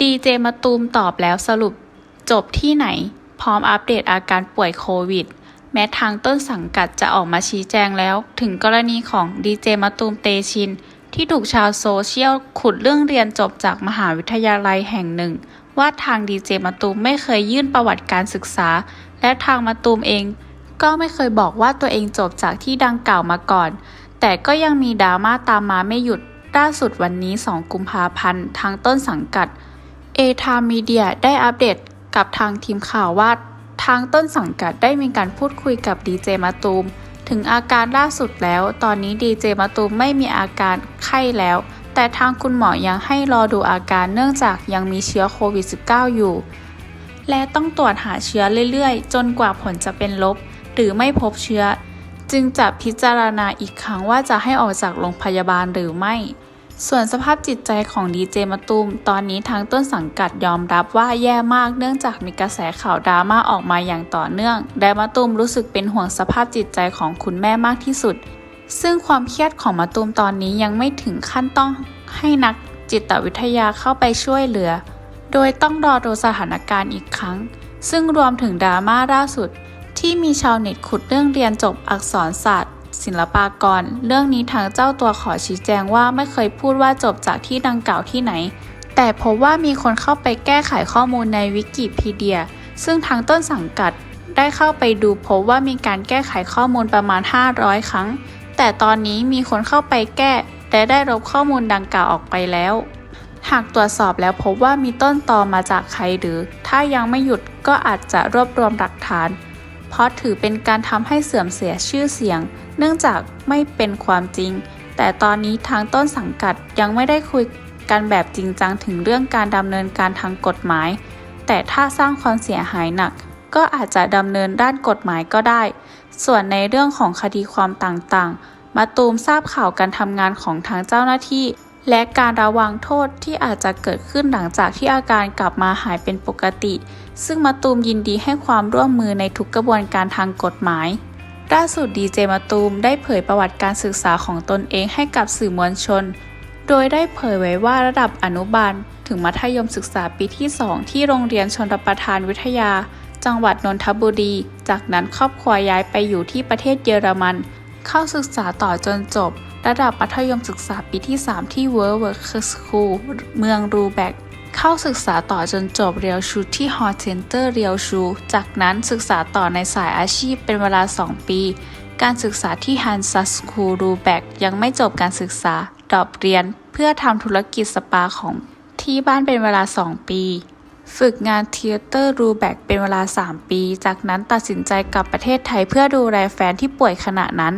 ดีเจมาตูมตอบแล้วสรุป จบที่ไหน พร้อมอัปเดตอาการป่วยโควิด แม้ทางต้นสังกัดจะออกมาชี้แจงแล้ว ถึงกรณีของดีเจมาตูมเตชิน ที่ถูกชาวโซเชียลขุดเรื่องเรียนจบจากมหาวิทยาลัยแห่งหนึ่ง ว่าทางดีเจมาตูมไม่เคยยื่นประวัติการศึกษา และทางมาตูมเอง ก็ไม่เคยบอกว่าตัวเองจบจากที่ดังกล่าวมาก่อน แต่ก็ยังมีดราม่าตามมาไม่หยุดล่าสุดวันนี้ 2 กุมภาพันธ์ทางต้นสังกัด เอทามีเดียได้อัปเดตกับทางทีมข่าวว่า ทางต้นสังกัดได้มีการพูดคุยกับดีเจมาตูม ถึงอาการล่าสุดแล้ว ตอนนี้ดีเจมาตูมไม่มีอาการไข้แล้ว แต่ทางคุณหมอยังให้รอดูอาการเนื่องจากยังมีเชื้อโควิด -19 อยู่ และต้องตรวจหาเชื้อเรื่อยๆ จนกว่าผลจะเป็นลบ หรือไม่พบเชื้อ จึงจะพิจารณาอีกครั้งว่าจะให้ออกจากโรงพยาบาลหรือไม่ ส่วนสภาพจิตใจของดีเจมาตูมตอนนี้ทางต้นสังกัดยอมรับว่าแย่มากเนื่องจากมีกระแสข่าวดราม่าออกมาอย่างต่อเนื่องและมาตูมรู้สึกเป็นห่วงสภาพจิตใจของคุณแม่มากที่สุด ซึ่งความเครียดของมาตูมตอนนี้ยังไม่ถึงขั้นต้องให้นักจิตวิทยาเข้าไปช่วยเหลือ โดยต้องรอดูสถานการณ์อีกครั้ง ซึ่งรวมถึงดราม่าล่าสุด ที่มีชาวเน็ตขุดเรื่องเรียนจบอักษรศาสตร์ ศิลปากร เรื่องนี้ทางเจ้าตัวขอชี้แจงว่าไม่เคยพูดว่าจบจากที่ดังกล่าวที่ไหน แต่พบว่ามีคนเข้าไปแก้ไขข้อมูลในวิกิพีเดีย ซึ่งทางต้นสังกัดได้เข้าไปดูพบว่ามีการแก้ไขข้อมูลประมาณ 500 ครั้ง แต่ตอนนี้มีคนเข้าไปแก้และได้ลบข้อมูลดังกล่าวออกไปแล้ว หากตรวจสอบแล้วพบว่ามีต้นตอมาจากใครหรือ ถ้ายังไม่หยุดก็อาจจะรวบรวมหลักฐาน เพราะถือเป็นการทำให้เสื่อมเสียชื่อเสียง เนื่องจากไม่เป็นความจริง แต่ตอนนี้ทางต้นสังกัดยังไม่ได้คุยกันแบบจริงจังถึงเรื่องการดำเนินการทางกฎหมาย แต่ถ้าสร้างความเสียหายหนัก ก็อาจจะดำเนินด้านกฎหมายก็ได้ ส่วนในเรื่องของคดีความต่างๆ มาตูมทราบข่าวการทำงานของทางเจ้าหน้าที่ และการระวังโทษที่อาจจะเกิดขึ้นหลังจากที่อาการกลับมาหายเป็นปกติ ซึ่งมาตูมยินดีให้ความร่วมมือในทุกกระบวนการทางกฎหมายล่าสุดดีเจมาตูมได้เผยประวัติการศึกษาของตนเองให้กับสื่อมวลชน โดยได้เผยไว้ว่าระดับอนุบาล ถึงมัธยมศึกษาปีที่ 2 ที่โรงเรียนชนรประทานวิทยา จังหวัดนนทบุรี จากนั้นครอบครัวย้ายไปอยู่ที่ประเทศเยอรมัน เข้าศึกษาต่อจนจบ ระดับมัธยมศึกษาปีที่ 3 ที่ World Work School เมืองรูแบกเข้าศึกษาต่อจนจบเรียวชูที่ฮอเทนเตอร์เรียวชู จากนั้นศึกษาต่อในสายอาชีพเป็นเวลา 2 ปี การศึกษาที่ฮันซัสคูรูแบกยังไม่จบการศึกษาดรอปเรียนเพื่อทำธุรกิจสปาของที่บ้านเป็นเวลา 2 ปี ฝึกงานเทเตอร์รูแบกเป็นเวลา 3 ปี จากนั้นตัดสินใจกลับประเทศไทยเพื่อดูแลแฟนที่ป่วยขณะนั้น